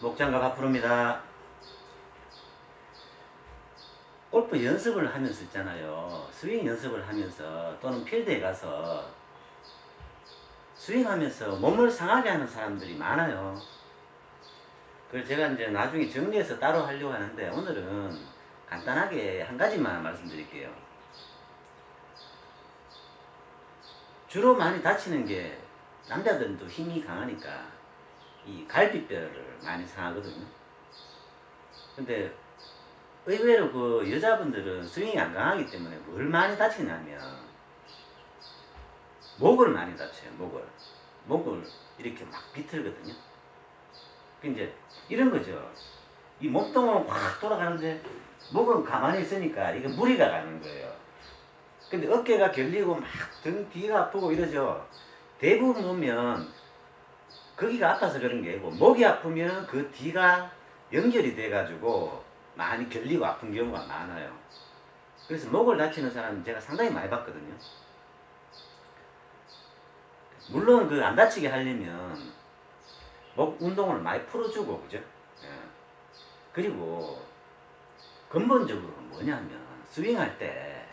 목장갑 앞으로입니다. 골프 연습을 하면서 있잖아요. 스윙 연습을 하면서 또는 필드에 가서 스윙하면서 몸을 상하게 하는 사람들이 많아요. 그래서 제가 이제 나중에 정리해서 따로 하려고 하는데 오늘은 간단하게 한 가지만 말씀드릴게요. 주로 많이 다치는 게 남자들은 또 힘이 강하니까 이 갈비뼈를 많이 상하거든요. 근데 의외로 그 여자분들은 스윙이 안 강하기 때문에 뭘 많이 다치냐면 목을 많이 다쳐요. 목을 목을 이렇게 막 비틀거든요. 그 이제 이런 거죠. 이 몸통은 확 돌아가는데 목은 가만히 있으니까 이게 무리가 가는 거예요. 근데 어깨가 결리고 막 등 뒤가 아프고 이러죠. 대부분 보면 거기가 아파서 그런 게 아니고 목이 아프면 그 뒤가 연결이 돼가지고 많이 결리고 아픈 경우가 많아요. 그래서 목을 다치는 사람은 제가 상당히 많이 봤거든요. 물론 그 안 다치게 하려면 목 운동을 많이 풀어주고 그죠? 예. 그리고 근본적으로 뭐냐면 스윙할 때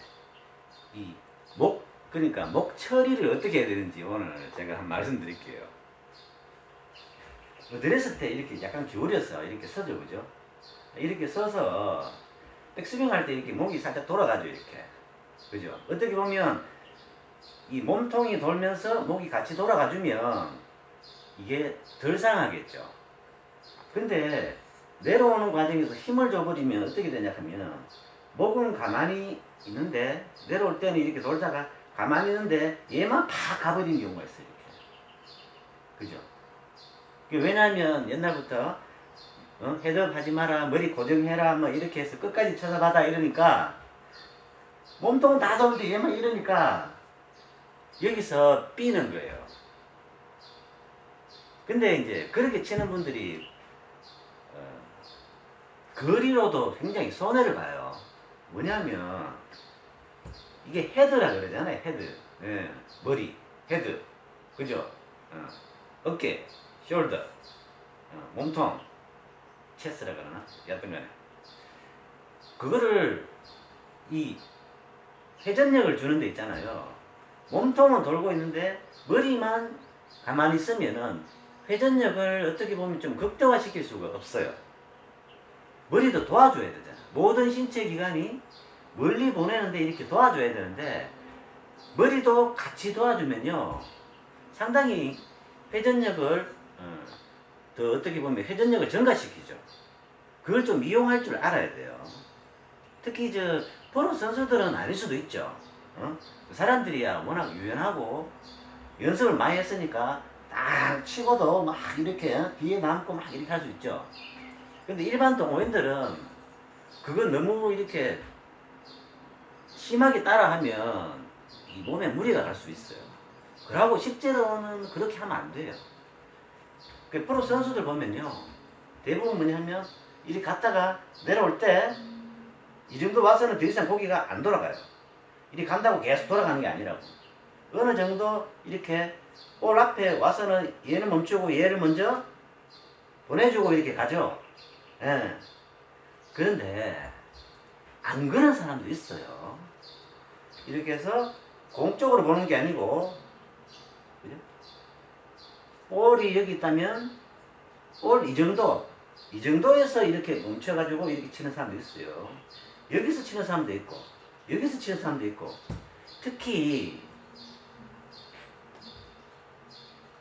이 목 그러니까 목 처리를 어떻게 해야 되는지 오늘 제가 한 말씀드릴게요. 뭐 드레스 때 이렇게 약간 기울여서 이렇게 서죠 그죠? 이렇게 서서 백스윙 할 때 이렇게 목이 살짝 돌아가죠 이렇게 그죠? 어떻게 보면 이 몸통이 돌면서 목이 같이 돌아가주면 이게 덜 상하겠죠. 근데 내려오는 과정에서 힘을 줘버리면 어떻게 되냐 하면 목은 가만히 있는데 내려올 때는 이렇게 돌다가 가만히 있는데 얘만 팍 가버리는 경우가 있어요. 이렇게. 그죠? 그게 왜냐하면 옛날부터 어? 헤드업 하지 마라 머리 고정해라 뭐 이렇게 해서 끝까지 쳐다봐다 이러니까 몸통은 다 좋은데 얘만 이러니까 여기서 삐는 거예요. 근데 이제 그렇게 치는 분들이 어, 거리로도 굉장히 손해를 봐요. 뭐냐면 이게 헤드라 그러잖아요. 헤드. 예, 머리, 헤드. 그죠? 어, 어깨, 숄더, 어, 몸통, 체스라 그러나? 여튼 간에. 그거를 이 회전력을 주는 데 있잖아요. 몸통은 돌고 있는데 머리만 가만히 있으면은 회전력을 어떻게 보면 좀 극대화시킬 수가 없어요. 머리도 도와줘야 되잖아. 모든 신체 기관이 멀리 보내는데 이렇게 도와줘야 되는데 머리도 같이 도와주면요 상당히 회전력을 어, 더 어떻게 보면 회전력을 증가시키죠. 그걸 좀 이용할 줄 알아야 돼요. 특히 저 프로 선수들은 아닐 수도 있죠. 어? 그 사람들이야 워낙 유연하고 연습을 많이 했으니까 딱 치고도 막 이렇게 뒤에 남고 막 이렇게 할 수 있죠. 근데 일반 동호인들은 그거 너무 이렇게 심하게 따라하면 이 몸에 무리가 갈 수 있어요. 그러고 실제로는 그렇게 하면 안 돼요. 그 프로 선수들 보면요. 대부분 뭐냐면 이렇게 갔다가 내려올 때 이 정도 와서는 더 이상 고기가 안 돌아가요. 이렇게 간다고 계속 돌아가는 게 아니라고. 어느 정도 이렇게 볼 앞에 와서는 얘는 멈추고 얘를 먼저 보내주고 이렇게 가죠. 예. 그런데 안 그런 사람도 있어요. 이렇게 해서 공적으로 보는 게 아니고 그죠? 볼이 여기 있다면 볼이 정도 이 정도에서 이렇게 멈춰가지고 이렇게 치는 사람도 있어요. 여기서 치는 사람도 있고 여기서 치는 사람도 있고. 특히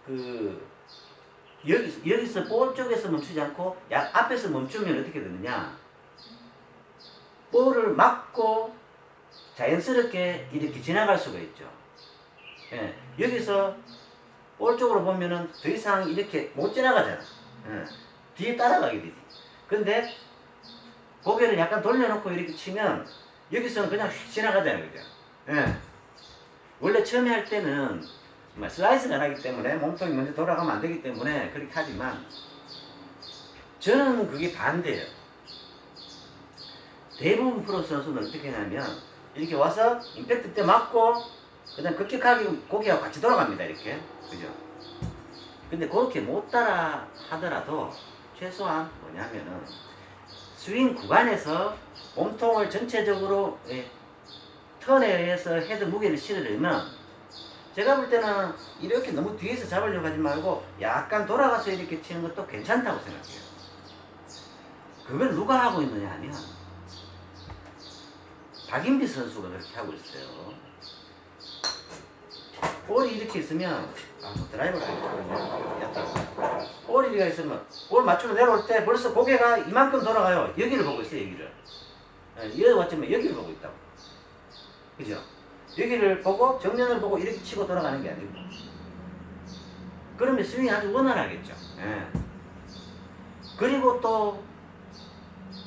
그 여기, 여기서 볼 쪽에서 멈추지 않고 약 앞에서 멈추면 어떻게 되느냐? 볼을 맞고 자연스럽게 이렇게 지나갈 수가 있죠. 예, 여기서 볼 쪽으로 보면은 더 이상 이렇게 못 지나가잖아 예, 뒤에 따라가게 되지 근데 고개를 약간 돌려놓고 이렇게 치면 여기서는 그냥 휙 지나가잖아요 그죠 예. 원래 처음에 할 때는 슬라이스가 나기 때문에 몸통이 먼저 돌아가면 안 되기 때문에 그렇게 하지만 저는 그게 반대예요. 대부분 프로 선수는 어떻게 하냐면 이렇게 와서 임팩트 때 맞고 그다음 급격하게 고개가 같이 돌아갑니다 이렇게 그죠? 근데 그렇게 못 따라 하더라도 최소한 뭐냐면은 스윙 구간에서 몸통을 전체적으로 예, 턴에 의해서 헤드 무게를 실으려면 제가 볼 때는 이렇게 너무 뒤에서 잡으려고 하지 말고 약간 돌아가서 이렇게 치는 것도 괜찮다고 생각해요. 그걸 누가 하고 있느냐 하면 박인비 선수가 그렇게 하고 있어요. 볼이 이렇게 있으면 아, 뭐 드라이버를 하겠거든요. 볼이 이렇게 있으면 볼 맞추고 내려올 때 벌써 고개가 이만큼 돌아가요. 여기를 보고 있어요. 여기를. 예, 여기 왔지만 여기를 보고 있다고. 그죠? 여기를 보고 정면을 보고 이렇게 치고 돌아가는 게 아니고. 그러면 스윙이 아주 원활하겠죠. 예. 그리고 또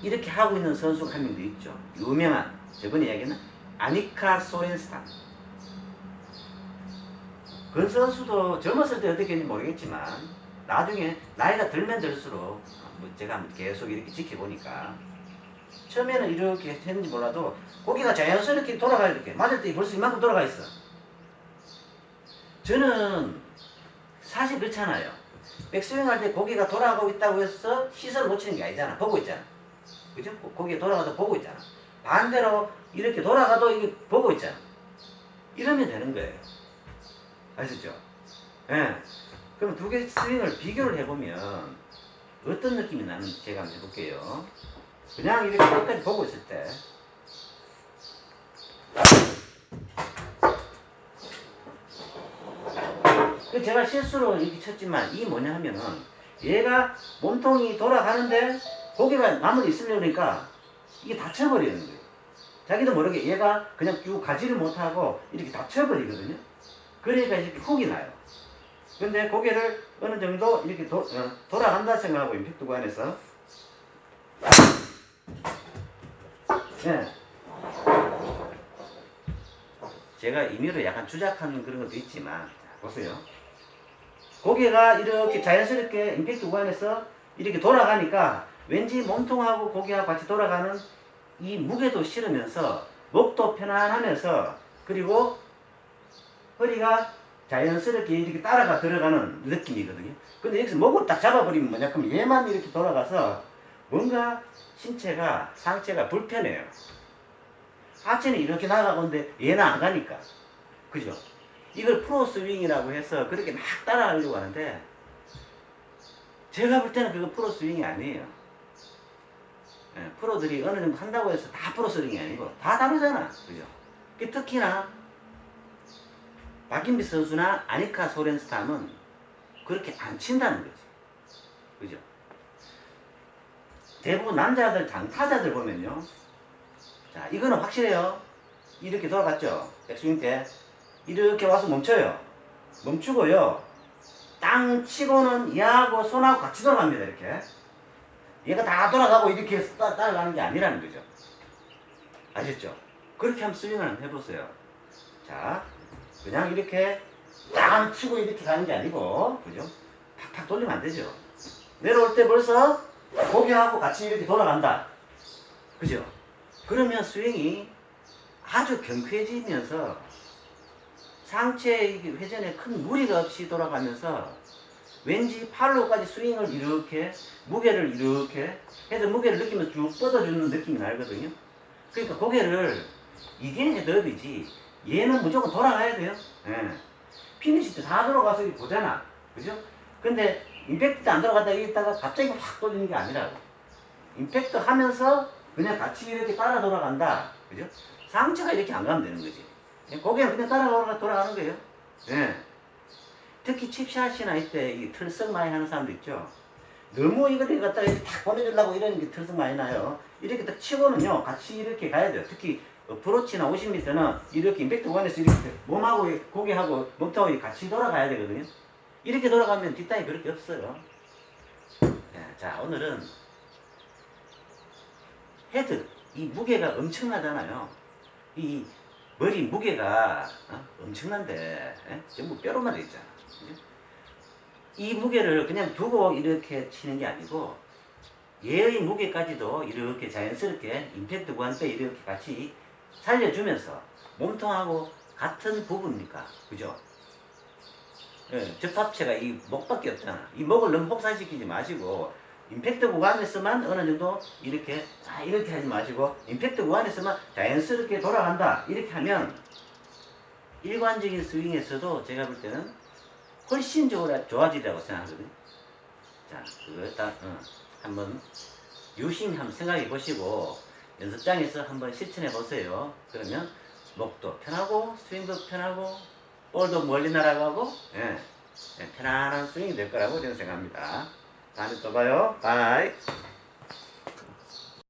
이렇게 하고 있는 선수가 한 명도 있죠. 유명한 저번에 이야기는 아니카 소렌스탄. 그 선수도 젊었을 때 어떻게 했는지 모르겠지만 나중에 나이가 들면 들수록 뭐 제가 계속 이렇게 지켜보니까 처음에는 이렇게 했는지 몰라도 고기가 자연스럽게 돌아가야 이렇게 맞을 때 벌써 이만큼 돌아가 있어. 저는 사실 그렇잖아요. 백스윙 할 때 고기가 돌아가고 있다고 해서 시선을 못 치는 게 아니잖아. 보고 있잖아. 그죠? 고기가 돌아가도 보고 있잖아. 반대로 이렇게 돌아가도 이게 보고 있잖아. 이러면 되는 거예요. 아시죠? 예. 그럼 두 개 스윙을 비교를 해보면 어떤 느낌이 나는지 제가 한번 해볼게요. 그냥 이렇게 끝까지 보고 있을 때그 제가 실수로 이렇게 쳤지만 이 뭐냐 하면은 얘가 몸통이 돌아가는데 고개가 나무에 있으려니까 이게 다쳐버리는 거예요. 자기도 모르게 얘가 그냥 쭉 가지를 못하고 이렇게 다쳐버리거든요. 그러니까 이렇게 훅이 나요. 근데 고개를 어느 정도 이렇게 도, 어, 돌아간다 생각하고 임팩트 구간에서 예. 제가 임의로 약간 주작하는 그런 것도 있지만 자, 보세요. 고개가 이렇게 자연스럽게 임팩트 구간에서 이렇게 돌아가니까 왠지 몸통하고 고개하고 같이 돌아가는 이 무게도 실으면서 목도 편안하면서 그리고 허리가 자연스럽게 이렇게 따라가 들어가는 느낌이거든요. 근데 여기서 목을 딱 잡아버리면 뭐냐? 그럼 얘만 이렇게 돌아가서 뭔가 신체가, 상체가 불편해요. 하체는 이렇게 나가고 있는데 얘는 안 가니까. 그죠? 이걸 프로 스윙이라고 해서 그렇게 막 따라가려고 하는데 제가 볼 때는 그거 프로 스윙이 아니에요. 예, 프로들이 어느 정도 한다고 해서 다 프로 스윙이 아니고 다 다르잖아. 그죠? 그 특히나 박인비 선수나 아니카 소렌스탐은 그렇게 안 친다는 거지. 그죠? 대부분 남자들 장타자들 보면요. 자, 이거는 확실해요. 이렇게 돌아갔죠. 백스윙 때. 이렇게 와서 멈춰요. 멈추고요. 땅 치고는 얘하고 손하고 같이 돌아갑니다. 이렇게. 얘가 다 돌아가고 이렇게 따, 따라가는 게 아니라는 거죠. 아셨죠? 그렇게 한번 스윙을 한번 해보세요. 자, 그냥 이렇게 땅 치고 이렇게 가는 게 아니고, 그죠? 팍팍 돌리면 안 되죠. 내려올 때 벌써 고개하고 같이 이렇게 돌아간다. 그죠? 그러면 스윙이 아주 경쾌해지면서 상체 이 회전에 큰 무리가 없이 돌아가면서 왠지 팔로까지 스윙을 이렇게 무게를 이렇게 해서 무게를 느끼면서 쭉 뻗어주는 느낌이 나거든요. 그러니까 고개를 이게 헤드업이지 얘는 무조건 돌아가야 돼요. 예. 피니시 때 다 들어가서 보잖아. 그죠? 근데 임팩트 때안 들어갔다 있다가 갑자기 확 돌리는 게 아니라고. 임팩트 하면서 그냥 같이 이렇게 따라 돌아간다. 그죠? 상체가 이렇게 안 가면 되는 거지. 예, 고개는 그냥 따라 돌아가- 돌아가는 거예요. 예. 특히 칩샷이나 이때 이 틀썩 많이 하는 사람도 있죠. 너무 이거를 갖다가 이렇게 탁 보내주려고 이러는 게 틀썩 많이 나요. 이렇게 딱 치고는요, 같이 이렇게 가야 돼요. 특히 어프로치나 50m는 이렇게 임팩트 구간에서 이렇게 몸하고 고개하고 몸통이 같이 돌아가야 되거든요. 이렇게 돌아가면 뒷땅이 그렇게 없어요. 예, 자, 오늘은 헤드, 이 무게가 엄청나잖아요. 이 머리 무게가 어? 엄청난데 예? 전부 뼈로만 돼 있잖아. 그죠? 이 무게를 그냥 두고 이렇게 치는 게 아니고 얘의 무게까지도 이렇게 자연스럽게 임팩트 구간 때 이렇게 같이 살려주면서 몸통하고 같은 부분이니까 그죠? 예, 접합체가 이 목밖에 없잖아. 이 목을 너무 혹사시키지 마시고 임팩트 구간에서만 어느 정도 이렇게 아 이렇게 하지 마시고 임팩트 구간에서만 자연스럽게 돌아간다 이렇게 하면 일관적인 스윙에서도 제가 볼 때는 훨씬 좋아, 좋아지리라고 생각하거든요. 자, 그거 딱 어, 한번 유심히 한번 생각해 보시고 연습장에서 한번 실천해 보세요. 그러면 목도 편하고 스윙도 편하고 볼도 멀리 날아가고 예, 예, 편안한 스윙이 될 거라고 저는 생각합니다. 다음에 또 봐요. 바이.